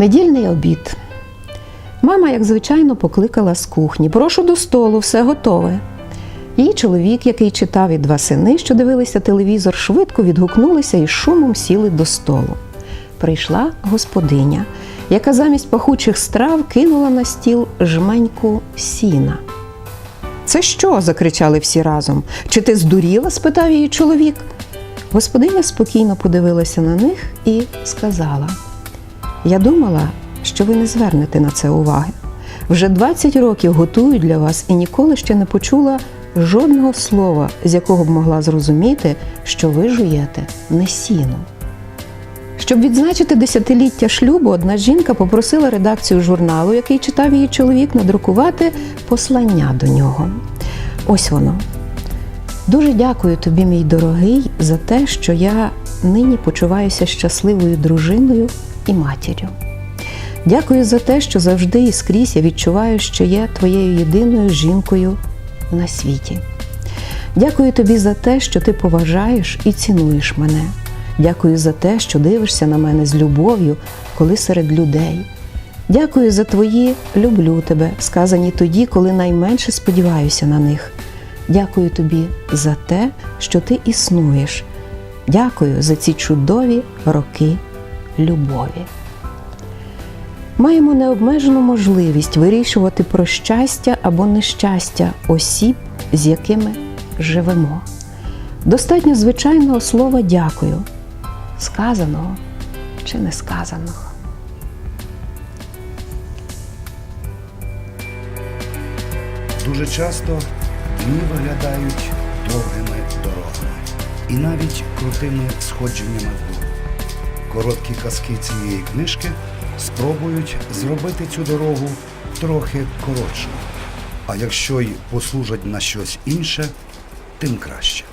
Недільний обід. Мама, як звичайно, покликала з кухні. Прошу до столу, все готове. Її чоловік, який читав і два сини, що дивилися телевізор, швидко відгукнулися і шумом сіли до столу. Прийшла господиня, яка замість пахучих страв кинула на стіл жменьку сіна. Це що? закричали всі разом. Чи ти здуріла? спитав її чоловік. Господиня спокійно подивилася на них і сказала: Я думала, що ви не звернете на це уваги. Вже 20 років готую для вас і ніколи ще не почула жодного слова, з якого б могла зрозуміти, що ви жуєте не сіно. Щоб відзначити десятиліття шлюбу, одна жінка попросила редакцію журналу, який читав її чоловік, надрукувати послання до нього. Ось воно. Дуже дякую тобі, мій дорогий, за те, що я нині почуваюся щасливою дружиною і матір'ю. Дякую за те, що завжди і скрізь я відчуваю, що є твоєю єдиною жінкою на світі. Дякую тобі за те, що ти поважаєш і цінуєш мене. Дякую за те, що дивишся на мене з любов'ю, коли серед людей. Дякую за твої люблю тебе, сказані тоді, коли найменше сподіваюся на них. Дякую тобі за те, що ти існуєш. Дякую за ці чудові роки любові. Маємо необмежену можливість вирішувати про щастя або нещастя осіб, з якими живемо. Достатньо звичайного слова дякую, сказаного чи не сказаного. Дуже часто дні виглядають довгими дорогами і навіть крутими сходженнями вгору. Короткі казки цієї книжки спробують зробити цю дорогу трохи коротшою. А якщо й послужать на щось інше, тим краще.